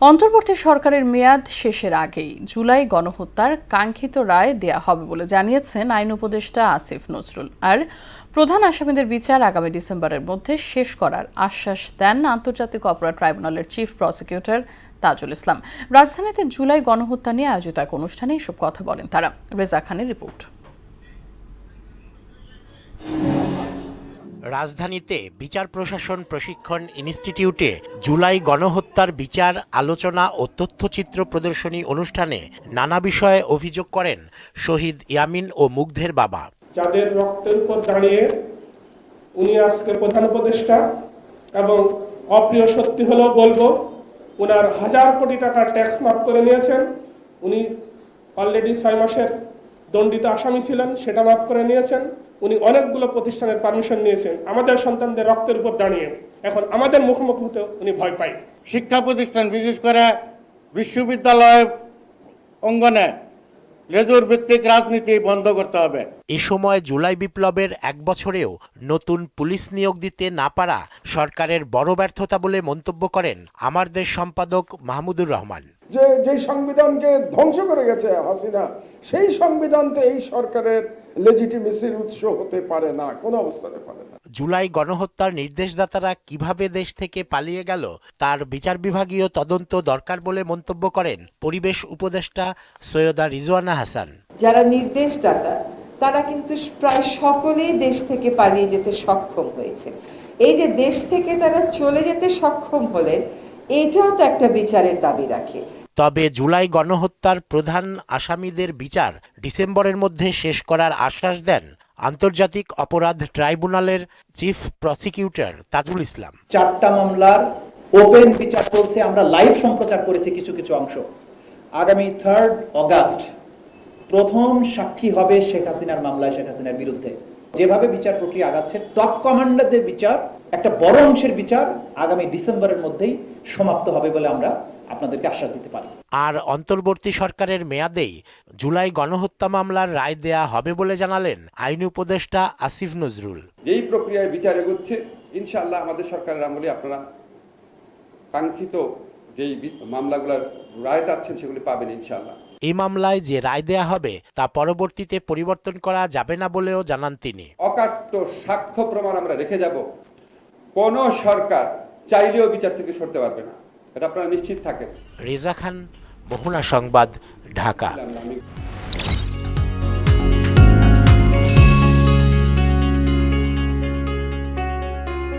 অন্তর্বর্তী সরকারের মেয়াদ শেষের আগেই জুলাই গণহত্যার কাঙ্ক্ষিত রায় দেয়া হবে বলে জানিয়েছেন আইন উপদেষ্টা আসিফ নজরুল। আর প্রধান আসামিদের বিচার আগামী ডিসেম্বরের মধ্যে শেষ করার আশ্বাস দেন আন্তর্জাতিক অপরাধ ট্রাইব্যুনালের চিফ প্রসিকিউটর তাজুল ইসলাম। রাজধানীতে জুলাই গণহত্যা নিয়ে আয়োজিত এক অনুষ্ঠানে এসব কথা বলেন তারা। রেজা খানের রিপোর্ট। রাজধানীতে বিচার প্রশাসন প্রশিক্ষণ ইনস্টিটিউটে জুলাই গণহত্যার বিচার, আলোচনা ও তথ্যচিত্র প্রদর্শনী অনুষ্ঠানে নানা বিষয়ে অভিযোগ করেন শহীদ ইয়ামিন ও মুগ্ধের বাবা। যাদের রক্তের উপর দাঁড়িয়ে উনি আজকে প্রধান উপদেষ্টা এবং অপ্রিয় সত্যি হলেও বলব ওনার হাজার কোটি টাকার ট্যাক্স মাফ করে নিয়েছেন। উনি অলরেডি ছয় মাসের দণ্ডিত আসামি ছিলেন, সেটা মাফ করে নিয়েছেন। উনি অনেকগুলো প্রতিষ্ঠানের পারমিশন নিয়েছেন। আমাদের সন্তানদের রক্তের উপর দাঁড়িয়ে। এখন আমাদের মুখোমুখি হতে উনি ভয় পায়। শিক্ষা প্রতিষ্ঠান বিশেষ করে বিশ্ববিদ্যালয় অঙ্গনে লেজুর ভিত্তিক রাজনীতি বন্ধ করতে হবে। এ সময় জুলাই বিপ্লবের এক বছরেও নতুন পুলিশ নিয়োগ দিতে না পারা সরকারের বড় ব্যর্থতা বলে মন্তব্য করেন আমার দেশ সম্পাদক মাহমুদুর রহমান। যে যেই সংবিধানকে ধ্বংস করে গেছে হাসিনা সেই সংবিধান তো এই সরকারের লেজিটিমেসির উৎস হতে পারে না কোনো অবস্থাতে পারে না। জুলাই গণহত্যার নির্দেশদাতারা কীভাবে দেশ থেকে পালিয়ে গেল তার বিচার বিভাগীয় তদন্ত দরকার বলে মন্তব্য করেন পরিবেশ উপদেষ্টা সৈয়দা রিজওয়ানা হাসান। যারা নির্দেশদাতা তারা কিন্তু প্রায় সকলেই দেশ থেকে পালিয়ে যেতে সক্ষম হয়েছে। এই যে দেশ থেকে তারা চলে যেতে সক্ষম হলেন এটাও তো একটা বিচারের দাবি রাখে। তবে জুলাই গণহত্যার প্রধান আসামিদের বিচার ডিসেম্বরের মধ্যে শেষ করার আশ্বাস দেন আন্তর্জাতিক অপরাধ ট্রাইব্যুনালের চিফ প্রসিকিউটর তাজুল ইসলাম। চারটা মামলার ওপেন বিচার চলছে, আমরা লাইভ সম্প্রচার করেছি কিছু কিছু অংশ। আগামী থার্ড অগাস্ট প্রথম সাক্ষী হবে শেখ হাসিনার মামলায় শেখ হাসিনার বিরুদ্ধে। যেভাবে বিচার প্রক্রিয়া আগাচ্ছে টপ কমান্ডারদের বিচার, একটা বড় অংশের বিচার আগামী ডিসেম্বরের মধ্যেই সমাপ্ত হবে বলে আমরা আপনাদেরকে আশ্বাস দিতে পারি। আর অন্তর্বর্তী সরকারের মেয়াদেই জুলাই গণহত্যা মামলার রায় দেয়া হবে বলে জানালেন আইন উপদেষ্টা আসিফ নজরুল। যেই প্রক্রিয়ায় বিচার এগোচ্ছে ইনশাআল্লাহ আমাদের সরকারের আমলে আপনারা কাঙ্ক্ষিত যেই মামলাগুলোর রায় চাচ্ছেন সেগুলি পাবেন ইনশাআল্লাহ। এই মামলায় যে রায় দেয়া হবে তা পরবর্তীতে পরিবর্তন করা যাবে না বলেও জানান তিনি। অকাট্য সাক্ষ্য প্রমাণ আমরা রেখে যাব। কোন সরকার চাইলেও বিচার থেকে সরতে পারবে না। এটা আপনারা নিশ্চিত থাকেন। রেজা খান বহুনা সংবাদ ঢাকা।